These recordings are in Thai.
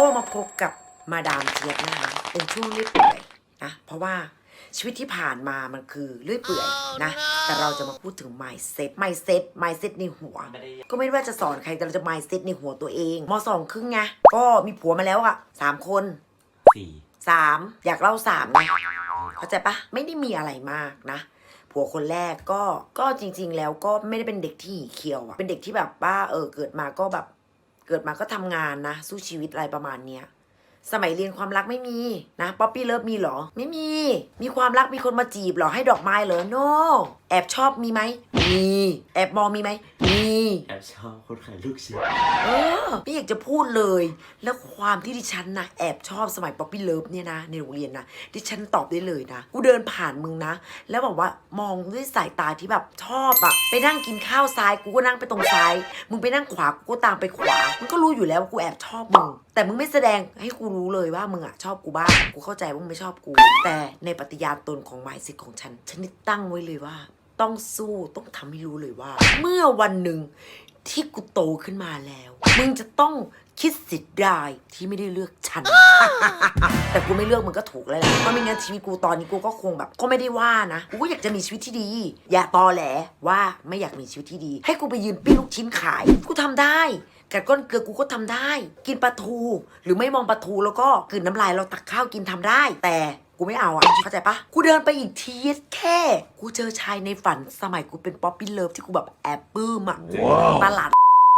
ก็มาพบกับมาดามเจี๊ยบนะคะ เป็นช่วงเลื่อยเปื่อยนะเพราะว่าชีวิตที่ผ่านมามันคือเลื่อยเปื่อยนะ แต่เราจะมาพูดถึง mindset mindset mindset ในหัวไม่ได้ก็ไม่ว่าจะสอนใครแต่เราจะ mindset ในหัวตัวเองมสองครึ่งไงก็มีผัวมาแล้วอะสามคนสี่สามอยากเล่าสามนะเข้าใจปะไม่ได้มีอะไรมากนะผัวคนแรกก็ก็จริง ๆ แล้วก็ไม่ได้เป็นเด็กที่หี่เขียวอะเป็นเด็กที่แบบว่าเออเกิดมาก็แบบ เกิดมาก็ทำงานนะ สู้ชีวิตอะไรประมาณเนี้ยสมัยเรียนความรักไม่มีนะป๊อปปี้เลิฟมีหรอ ไม่มี มีความรักมีคนมาจีบหรอให้ดอกไม้เหรอ no แอบชอบมีไหมมี แอบมองมีไหมมีแอบชอบคนขายลูกชิ้นเออไม่อยากจะพูดเลย แล้วความที่ดิฉันนะแอบชอบสมัยป๊อปปี้เลิฟเนี่ยนะในโรงเรียนนะดิฉันตอบได้เลยนะกูเดินผ่านมึงนะ แล้วบอกว่ามองด้วยสายตาที่แบบชอบอะไปนั่งกินข้าวซ้ายกูก็นั่งไปตรงซ้าย มึงไปนั่งขวากูก็ตามไปขวามึงก็รู้อยู่แล้วว่ากูแอบชอบมึงแต่มึงไม่แสดงให้กูรู้เลยว่ามึงอะชอบกูบ้างกูเข้าใจว่ามึงไม่ชอบกู แต่ในปฏิญาณตนของหมายสิทธิ์ของฉันฉันได้ตั้งไว้เลยว่า ต้องสู้ต้องทำให้รู้เลยว่า เมื่อวันหนึ่งที่กูโตขึ้นมาแล้ว มึงจะต้องคิดสิทธิ์ได้ที่ไม่ได้เลือกฉัน แต่กูไม่เลือกมึงก็ถูกแล้วแหละเพราะไม่งั้นชีวิตกูตอนนี้กูก็คงแบบ ก็ไม่ได้ว่านะ กูก็อยากจะมีชีวิตที่ดี อย่าตอแหลว่าไม่อยากมีชีวิตที่ดี ให้กูไปยืนปิ้งลูกชิ้นขาย กูทำได้กัดก้นเกลือกูก็ทำได้ กินปลาทู หรือไม่มองปลาทูแล้วก็กลืนน้ำลายเราตักข้าวกินทำได้ แต่ กูไม่เอาอะเข้าใจปะกูเดินไปอีกทีแค่ กูเจอชายในฝันสมัยกูเป็นป๊อปปี้เลิฟที่กูแบบแอบปลื้มอะตลาด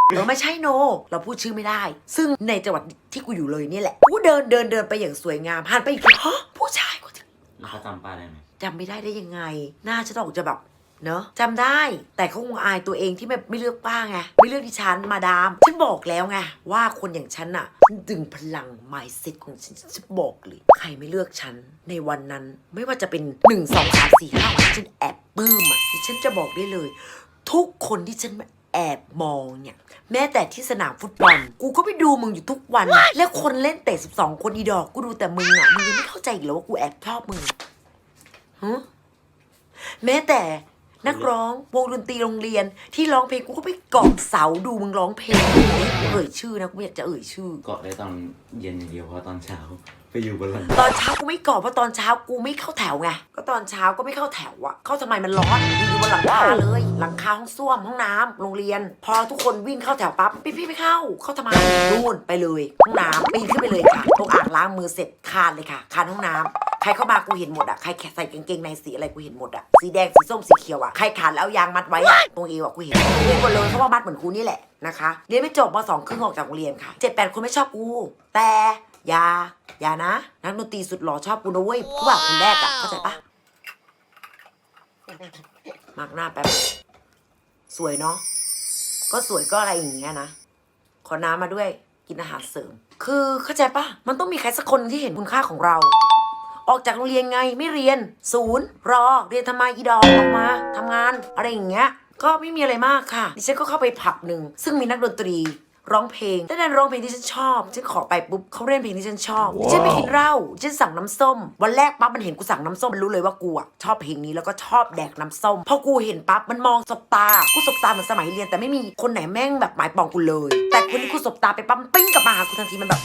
เออไม่ใช่โน เราพูดชื่อไม่ได้ ซึ่งในจังหวัดที่กูอยู่เลยนี่แหละ กูเดินเดินเดินไปอย่างสวยงามหันไปอีกทีฮะผู้ชายคนนี้แล้วเขาจำป้าได้ไหมจำไม่ได้ได้ยังไง หน้าฉันออกจะแบบ เนอะจำได้แต่เขาคงอายตัวเองที่แบบไม่เลือกป้าไงไม่เลือกดิฉันมาดาม ฉันบอกแล้วไงว่าคนอย่างฉันอะฉันดึงพลังไมซ์เซ็ตของฉันฉันบอกเลย ใครไม่เลือกฉัน ในวันนั้นไม่ว่าจะเป็นหนึ่งสองสามสี่ห้าฉันแอบปลื้มอะดิฉันจะบอกได้เลย ทุกคนที่ฉันแอบมองเนี่ย แม้แต่ที่สนามฟุตบอล กูก็ไปดูมึงอยู่ทุกวัน และคนเล่นเตะ12 คนอีดอก กูดูแต่มึงอะมึงยังไม่เข้าใจอีกเหรอว่ากูแอบชอบมึงฮะแม้แต่ นักร้องวงดนตรีโรงเรียน ที่ร้องเพลงกูก็ไปเกาะเสาดูมึงร้องเพลงเอ่ยชื่อนะกูไม่อยากจะเอ่ยชื่อ เกาะได้ตอนเย็นอย่างเดียวเพราะตอนเช้าไปอยู่บนหลังตอนเช้ากูไม่เกาะเพราะตอนเช้ากูไม่เข้าแถวไงก็ตอนเช้าก็ไม่เข้าแถวอะเข้าทำไมมันร้อนอยู่บนหลังคาเลยหลังคาห้องส้วมห้องน้ำโรงเรียน พอทุกคนวิ่งเข้าแถวปั๊บพี่พี่ไม่เข้า เข้าทำไมนู่นไปเลยห้องน้ำปีนขึ้นไปเลยค่ะตรงอ่างล้างมือเสร็จคานเลยค่ะคานห้องน้ำ ใครเข้ามากูเห็นหมดอะใครใส่กางเกงในสีอะไรกูเห็นหมดอะสีแดงสีส้มสีเขียวอะใครขาดแล้วยางมัดไว้อะตรงเอวอะกูเห็นเรียนหมดเลยเพราะว่ามัดเหมือนกูนี่แหละนะคะเรียนไม่จบมาสองครึ่งออกจากโรงเรียนค่ะเจ็ดแปดคนไม่ชอบกู แต่อย่าอย่านะ นักดนตรีสุดหล่อชอบกูนะเว้ยผู้บ่าวคนแรกอะเข้าใจปะมากหน้าแป๊บสวยเนาะก็สวยก็อะไรอย่างเงี้ยนะขอน้ำมาด้วยกินอาหารเสริม คือเข้าใจปะมันต้องมีใครสักคนที่เห็นคุณค่าของเรา ออกจากโรงเรียนไงไม่เรียน ศูนย์ รอ เรียนทำไมอีดอกออกมาทำงาน อะไรอย่างเงี้ย ก็ไม่มีอะไรมากค่ะ ดิฉันก็เข้าไปผับหนึ่ง ซึ่งมีนักดนตรีร้องเพลงแต่ดันร้องเพลงที่ฉันชอบ ฉันขอไปปุ๊บเขาเล่นเพลงที่ฉันชอบดิฉันไปกินเหล้าดิฉันสั่งน้ำส้ม วันแรกปั๊บมันเห็นกูสั่งน้ำส้มมันรู้เลยว่ากูอะชอบเพลงนี้แล้วก็ชอบแดกน้ำส้ม พอกูเห็นปั๊บมันมองสบตา กูสบตาเหมือนสมัยเรียนแต่ไม่มีคนไหนแม่งแบบหมายปองกูเลย แต่คนที่กูสบตาไปปั๊บมันปิ้งกลับมาหากูทันทีมันแบบ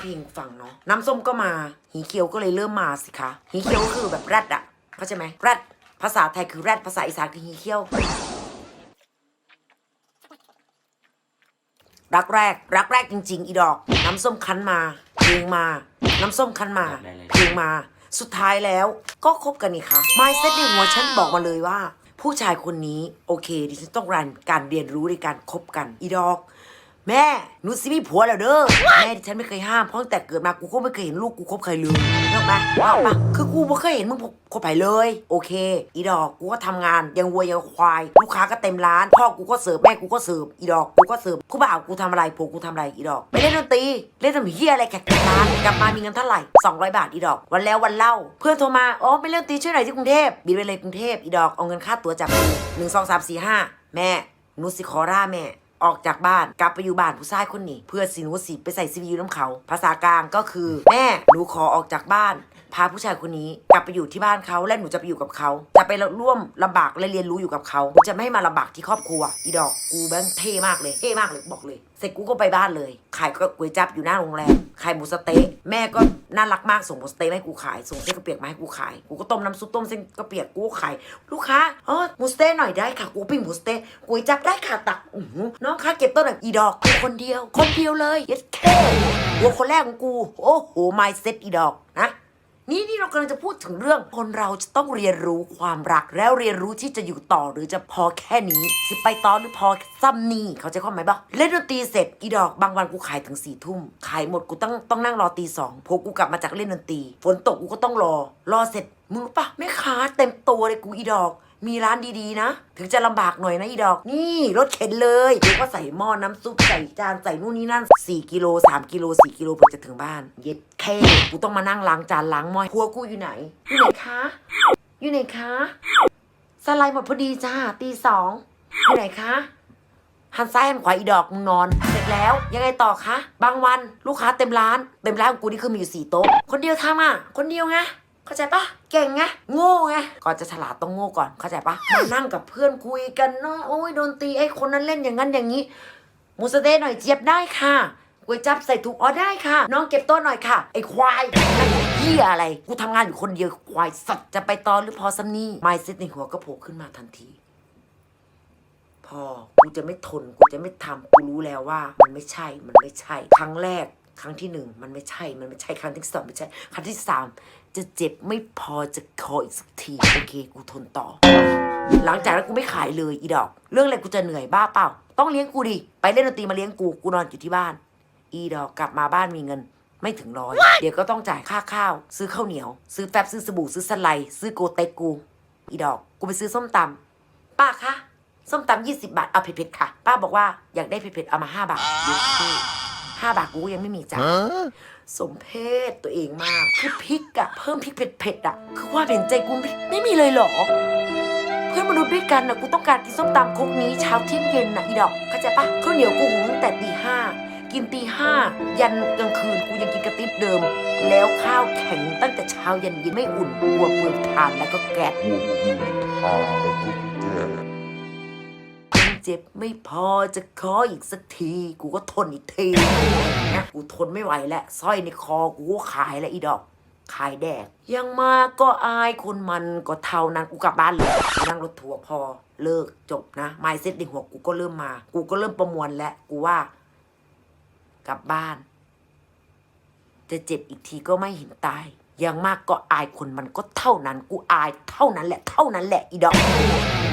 เพลงฟังเนาะน้ำส้มก็มา หีเขียวก็เลยเริ่มมาสิคะหีเขียวก็คือแบบแรดอะเข้าใจไหมแรดภาษาไทยคือแรดภาษาอีสานคือหีเขียว รักแรก รักแรกจริง ๆ อีดอก น้ำส้มคั้นมาเพลงมา น้ำส้มคั้นมาเพลงมา สุดท้ายแล้วก็คบกันนี่คะไมเซ็ตในหัวฉันบอกมาเลยว่า ผู้ชายคนนี้โอเคดิฉันต้องการการเรียนรู้ในการคบกันอีดอก แม่หนูสิมีผัวแล้วเด้อแม่ดิฉันไม่เคยห้ามเพราะตั้งแต่เกิดมากูก็ไม่เคยเห็นลูกกูคบใครเลยนึกไหมว่าปะคือกูไม่เคยเห็นมึงคบใครเลย โอเค อีดอกกูก็ทำงานยังวัวยังควาย ลูกค้าก็เต็มร้าน พ่อกูก็เสิร์ฟแม่กูก็เสิร์ฟอีดอกกูก็เสิร์ฟกูบ่าวกูทำอะไรผัวกูทำอะไรอีดอกไปเล่นดนตรีเล่นทำเฮียอะไรแขกร้านกลับมามีเงินเท่าไหร่200 บาทอีดอก วันแล้ววันเล่า เพื่อนโทรมาอ๋อไปเล่นดนตรีช่วยหน่อยที่กรุงเทพบินไปเลยกรุงเทพอีดอกเอาเงินค่าตั๋วจากกูหนึ่งสองสามสี่ห้าแม่นูสิขอร่าแม่ ออกจากบ้านกลับไปอยู่บ้านผู้ชายคนนี้ เพื่อสิหนูสิไปใส่ซีวีน้ำเขา ภาษากลางก็คือ แม่หนูขอออกจากบ้าน พาผู้ชายคนนี้กลับไปอยู่ที่บ้านเขาและหนูจะไปอยู่กับเขาจะไปร่วมลำบากและเรียนรู้อยู่กับเขาจะไม่ให้มาลำบากที่ครอบครัว อีดอกกูแบงเท่มากเลยเท่มากเลยบอกเลยเสร็จกูก็ไปบ้านเลย ขายก็ก๋วยจับอยู่หน้าโรงแรมขายหมูสเต๊ะแม่ก็น่ารักมากส่งหมูสเต๊ะให้กูขายส่งเส้นกระเปียกมาให้กูขายกูก็ต้มน้ำซุปต้มเส้นกระเปียกกูขายลูกค้าเออหมูสเต๊ะหน่อยได้ค่ะกูปิ้งหมูสเต๊ะก๋วยจับได้ค่ะตักอื้อหือน้องคะเก็บต้นหน่อยอีดอกคนเดียว คนเดียวเลยเย็ดแค่หัวคนแรกของกู โอ้โหไมเซ็ตอีดอกนะ เรากำลังจะพูดถึงเรื่อง คนเราจะต้องเรียนรู้ความรัก แล้วเรียนรู้ที่จะอยู่ต่อหรือจะพอแค่นี้สิไปต่อหรือพอซ้ำนี่เขาใจความไหมบ้าเล่นดนตรีเสร็จอีดอกบางวันกูขายถึงสี่ทุ่มขายหมดกูต้องต้องนั่งรอตีสองพอกูกลับมาจากเล่นดนตรีฝนตกกูก็ต้องรอ รอเสร็จมึงรู้ปะไม่ค้าเต็มตัวเลยกูอีดอก มีร้านดีๆนะ ถึงจะลำบากหน่อยนะอีดอก นี่รถเข็นเลยเดี๋ยวก็ใส่หม้อน้ำซุปใส่จานใส่นู่นนี่นั่น 4กิโล3กิโล4กิโลเพื่อจะถึงบ้าน เย็ดแค่กูต้องมานั่งล้างจานล้างหม้อครัวกูอยู่ไหน อยู่ไหนคะ อยู่ไหนคะ สไลด์หมดพอดีจ้าตีสองอยู่ไหนคะหันซ้ายหันขวาอีดอกมึงนอน เสร็จแล้วยังไงต่อคะ บางวันลูกค้าเต็มร้าน เต็มร้านของกูนี่คือมีอยู่สี่โต๊ะ คนเดียวทำอะ คนเดียวไง เข้าใจปะเก่งไงโง่ไงก่อนจะฉลาดต้องโง่ก่อนเข้าใจปะมานั่งกับเพื่อนคุยกันเนาะโอ้ยโดนตีไอ้คนนั้นเล่นอย่างนั้นอย่างนี้มูสเต๊ะหน่อยเจี๊ยบได้ค่ะก๋วยจับใส่ถุงอ๋อได้ค่ะ น้องเก็บโต๊ะหน่อยค่ะ ไอ้ควายนั่นเหี้ยอะไร กูทำงานอยู่คนเดียวควายสัตว์จะไปต่อหรือพอซัมนี่ไมเซ็ตในหัวก็โผล่ขึ้นมาทันที พอกูจะไม่ทนกูจะไม่ทำกูรู้แล้วว่า มันไม่ใช่มันไม่ใช่ ครั้งแรก ครั้งที่หนึ่งมันไม่ใช่ มันไม่ใช่ครั้งที่สองไม่ใช่ ครั้งที่สามจะเจ็บไม่พอจะคออีกสักที โอเค กูทนต่อ หลังจากนั้นกูไม่ขายเลยอีดอก เรื่องอะไรกูจะเหนื่อยบ้าเปล่า ต้องเลี้ยงกูดิ ไปเล่นดนตรีมาเลี้ยงกู กูนอนอยู่ที่บ้าน อีดอกกลับมาบ้านมีเงินไม่ถึงร้อย เดี๋ยวก็ต้องจ่ายค่าข้าว ซื้อข้าวเหนียว ซื้อแฟบซื้อสบู่ซื้อสไลด์ซื้อโกเต็กกู อีดอก กูไปซื้อส้มตำป้าคะส้มตำยี่สิบาทเอาเผ็ดๆค่ะ ป้าบอกว่าอยากได้เผ็ดๆเอามาห้าบาทเดี๋ยวพี่ห้าบาทกูก็ยังไม่มีจ่ายสมเพศตัวเองมาก คือพริกอะเพิ่มพริกเผ็ดๆอะคือความเห็นใจกูไม่ไม่มีเลยเหรอ เพื่อนมนุษย์ด้วยกันนะกูต้องการกินส้มตำครกนี้เช้าเที่ยงเย็นนะอีดอกเข้าใจปะข้าวเหนียวกูหุงตั้งแต่ตีห้ากินตีห้ายันกลางคืนกูยังกินกระติบเดิม แล้วข้าวแข็งตั้งแต่เช้ายันเย็นไม่อุ่นกลัวเปลืองทานแล้วก็แกะยัง เจ็บไม่พอจะขออีกสักที กูก็ทนอีกทีนะกูทนไม่ไหวแล้วสร้อยในคอกูก็ขายแล้วอีดอก ขายแดก ยังมาก็อายคนมันก็เท่านั้นกูกลับบ้านเลยนั่งรถทัวร์พอเลิกจบนะไมเซ็ตในหัวกูก็เริ่มมา กูก็เริ่มประมวลแล้วกูว่า กลับบ้าน จะเจ็บอีกทีก็ไม่เห็นตาย อยังมากก็อายคนมันก็เท่านั้น กูอายเท่านั้นแหละ เท่านั้นแหละอีดอก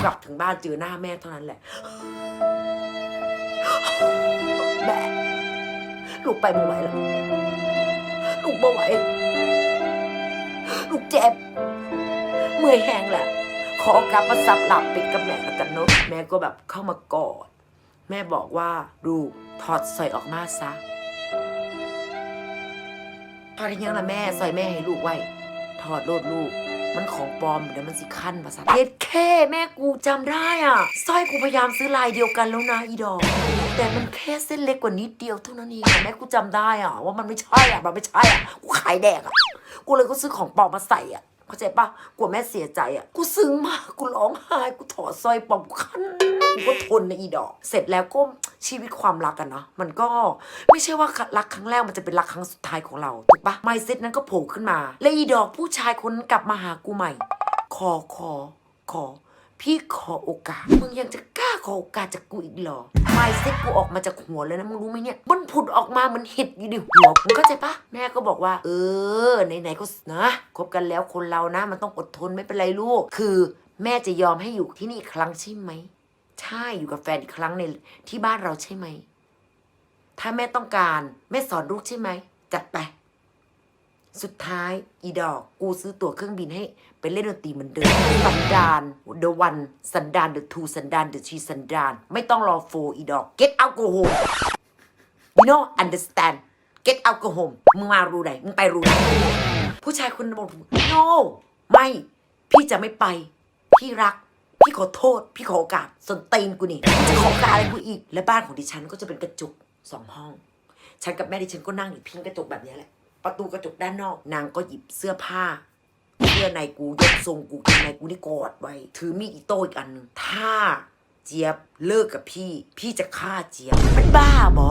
กลับถึงบ้านเจอหน้าแม่เท่านั้นแหละแม่ลูกไปไม่ไหวแล้วลูกไม่ไหวลูกเจ็บ เมื่อยแห้งแหละขอกลับมาสับหลับปิดกับแม่แล้วกันเนอะแม่ก็แบบเข้ามากอดแม่บอกว่าลูกถอดสร้อยออกมาซะ ถอดยังละแม่สร้อยแม่ให้ลูกไว้ถอดโลดลูก มันของปลอมเดี๋ยวมันสิขั้นภาษาเฮ็ดแค่แม่กูจำได้อะสร้อยกูพยายามซื้อลายเดียวกันแล้วนะอีดอก แต่มันแค่เส้นเล็กกว่านิดเดียวเท่านั้นเองแม่กูจำได้อะ ว่ามันไม่ใช่อะมันไม่ใช่อะกูขายแดกอะกูเลยก็ซื้อของปลอมมาใส่อะเข้าใจปะกลัวแม่เสียใจอะกูซึ้งมากกูร้องไห้กูถอดสร้อยปลอมกูคัน กูก็ทนในอีดอก เสร็จแล้วก็ชีวิตความรักกันเนาะมันก็ไม่ใช่ว่ารักครั้งแรกมันจะเป็นรักครั้งสุดท้ายของเราถูกปะไมเซ็ตนั้นก็โผล่ขึ้นมา และอีดอกผู้ชายคนกลับมาหากูใหม่ ขอขอขอ พี่ขอโอกาส มึงยังจะกล้าขอโอกาสจากกูอีกเหรอไมเซ็ตกูออกมาจากหัวเลยนะมึงรู้ไหมเนี่ยมันผุดออกมาเหมันเห็ดอยู่ในหัวมึงเข้าใจปะแม่ก็บอกว่า เออไหนๆก็นะคบกันแล้วคนเรานะ มันต้องอดทนไม่เป็นไรลูก คือแม่จะยอมให้อยู่ที่นี่อีกครั้งใช่ไหม ใช่อยู่กับแฟนอีกครั้งในที่บ้านเราใช่ไหม ถ้าแม่ต้องการแม่สอนลูกใช่ไหม จัดไป สุดท้ายอีดอกกูซื้อตั๋วเครื่องบินให้ไปเล่นดนตรีเหมือนเดิมสันดาน the one สันดาน the two สันดาน the three สันดาน ไม่ต้องรอโฟอีดอก get out go home you know understand get out go home มึงมารู้ไหนมึงไปรู้ไหนผู้ชายคนนั้นบอก no ไม่ พี่จะไม่ไป พี่รัก พี่ขอโทษ พี่ขอโอกาสส่วนตีนกูนี่มึงจะขอโอกาสอะไรกูอีก และบ้านของดิฉันก็จะเป็นกระจกสองห้อง ฉันกับแม่ดิฉันก็นั่งอยู่พิงกระจกแบบนี้แหละ ประตูกระจกด้านนอก นางก็หยิบเสื้อผ้า เสื้อในกูยกทรงกูกินในกูนี่กอดไว้ ถือมีดอิโต้อีกอันหนึ่งถ้าเจี๊ยบเลิกกับพี่ พี่จะฆ่าเจี๊ยบมันบ้าบอ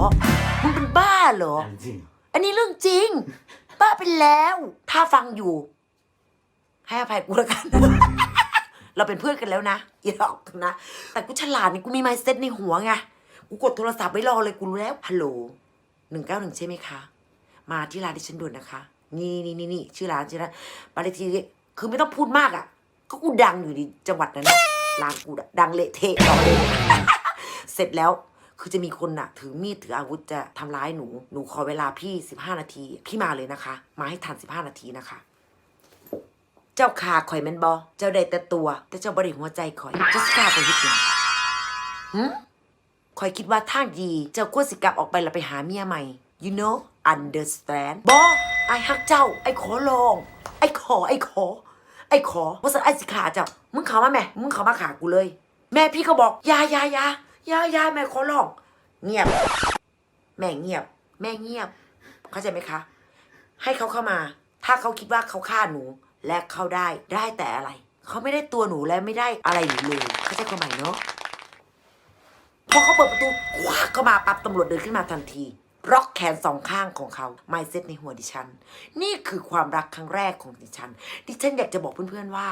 มึงเป็นบ้าเหรออันจริงอันนี้เรื่องจริง บ้าไปแล้ว ถ้าฟังอยู่ ให้อภัยกูแล้วกัน เราเป็นเพื่อนกันแล้วนะอย่าหลอกนะ แต่กูฉลาดนี่กูมีไมเซ็ตในหัวไงกูกดโทรศัพท์ไว้รอเลยกูรู้แล้วฮัลโหลหนึ่งเก้าหนึ่งใช่ไหมคะ มาที่ร้านที่ฉันด่วนนะคะ นี่นี่นี่นี่ชื่อร้านชื่อร้านบานเลขที่คือไม่ต้องพูดมากอะ ก็กูดังอยู่ในจังหวัดนั้นนะร้านกูดังเละเทะต่อเลยเสร็จแล้วคือจะมีคนน่ะ ถือมีดถืออาวุธจะทำร้ายหนู หนูขอเวลาพี่สิบห้านาที พี่มาเลยนะคะ มาให้ทันสิบห้านาทีนะคะ จ้าขาข่อยแม่นบอเจ้าได้แต่ตัว แต่เจ้าบริหัวใจข่อยเจ้าสิกล้าไปเฮ็ดหยังหืมข่อยคิดว่าทางดีเจ้าควรสิกลับออกไปแล้วไปหาเมียใหม่ you know understand บอไอฮักเจ้า ไอขอลอง ไอขอ ไอขอ ไอขอว่าสันไอสิขาเจ้า มึงเขามาแม่ มึงเขามาขากูเลย แม่พี่ก็บอกยายายายายาแม่ขอลอง เงียบ แม่เงียบ แม่เงียบ เข้าใจไหมคะ ให้เขาเข้ามา ถ้าเขาคิดว่าเขาฆ่าหนู และเขาได้ได้แต่อะไร เขาไม่ได้ตัวหนูและไม่ได้อะไรหนูเลยเข้าใจความหมายเนาะพอเขาเปิดประตูคว้าเข้ามาปั๊บตำรวจเดินขึ้นมาทันทีร็อกแขนสองข้างของเขาไมเซ็ตในหัวดิฉัน นี่คือความรักครั้งแรกของดิฉัน ดิฉันอยากจะบอกเพื่อนๆว่า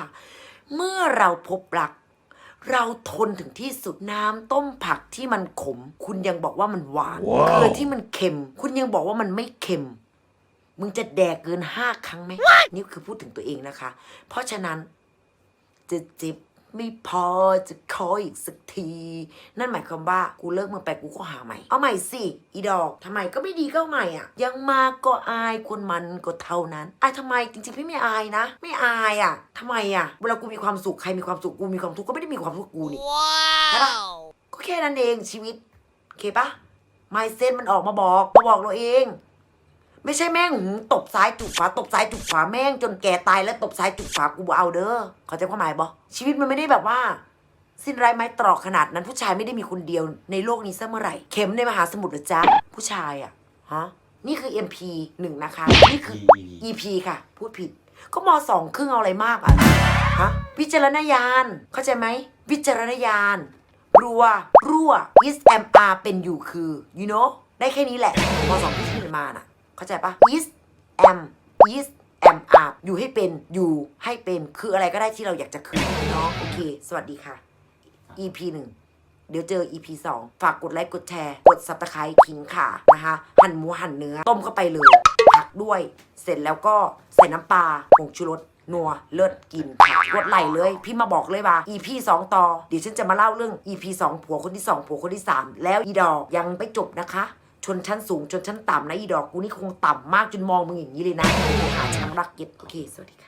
เมื่อเราพบรัก เราทนถึงที่สุดน้ำต้มผักที่มันขม คุณยังบอกว่ามันหวานเกลือที่มันเค็ม คุณยังบอกว่ามันไม่เค็ม มึงจะแดกเกินห้าครั้งไหม นี่คือพูดถึงตัวเองนะคะ เพราะฉะนั้นจะจิบไม่พอจะขออีกสักที นั่นหมายความว่ากูเลิกมึงไปกูก็หาใหม่ เอาใหม่สิ อีดอกทำไมก็ไม่ดีก็เอาใหม่อะ ยังมาก็อายคนมันก็เท่านั้นอายทำไมจริงๆพี่ไม่อายนะ ไม่อายอะทำไมอะ เวลากูมีความสุขใครมีความสุขกูมีความทุกข์ก็ไม่ได้มีความทุกข์กูนี่ใช่ปะก็แค่นั้นเองชีวิตโอเคปะไมเซนมันออกมาบอกมาบอกเราเอง ไม่ใช่แม่งหืมตบซ้ายจุกขวาตบซ้ายจุกขวาแม่งจนแก่ตายแล้วตบซ้ายจุกขวากูบ่เอาเด้อเข้าใจความหมายบอชีวิตมันไม่ได้แบบว่า สิ้นไรไม้ตรอกขนาดนั้น ผู้ชายไม่ได้มีคนเดียวในโลกนี้ซะเมื่อไหร่ เข็มในมหาสมุทรเหรือจ๊ะผู้ชายอะฮะนี่คือ MP หนึ่งนะคะ นี่คือ EP ค่ะ พูดผิด ก็มสองครึ่งเอาอะไรมากอะฮะวิจารณญาณเข้าใจไหมวิจารณญาณรัว รั่ว is am are เป็นอยู่คือ you know ได้แค่นี้แหละมสองที่ที่มาน่ะ เข้าใจปะ is am is am are อยู่ให้เป็นอยู่ให้เป็นคืออะไรก็ได้ที่เราอยากจะคือเนาะโอเค สวัสดีค่ะ EP หนึ่งเดี๋ยวเจอ EP 2 ฝากกดไลค์กดแชร์ กดซับสไครต์ขิงขานะคะ หั่นหมูหั่นเนื้อ ต้มเข้าไปเลยผักด้วย เสร็จแล้วก็ใส่น้ำปลาผงชูรสนัวเลิศกินกดไหลเลย พี่มาบอกเลยว่า EP 2 ต่อ เดี๋ยวฉันจะมาเล่าเรื่อง EP 2 ผัวคนที่ 2 ผัวคนที่ 3 แล้วอีดอกยังไม่จบนะคะ ชนชั้นสูงชนชั้นต่ำนะอีดอกกูนี่คงต่ำมากจนมองมึงอย่างนี้เลยนะหาช้างรักเก็ตโอเคสวัสดีค่ะ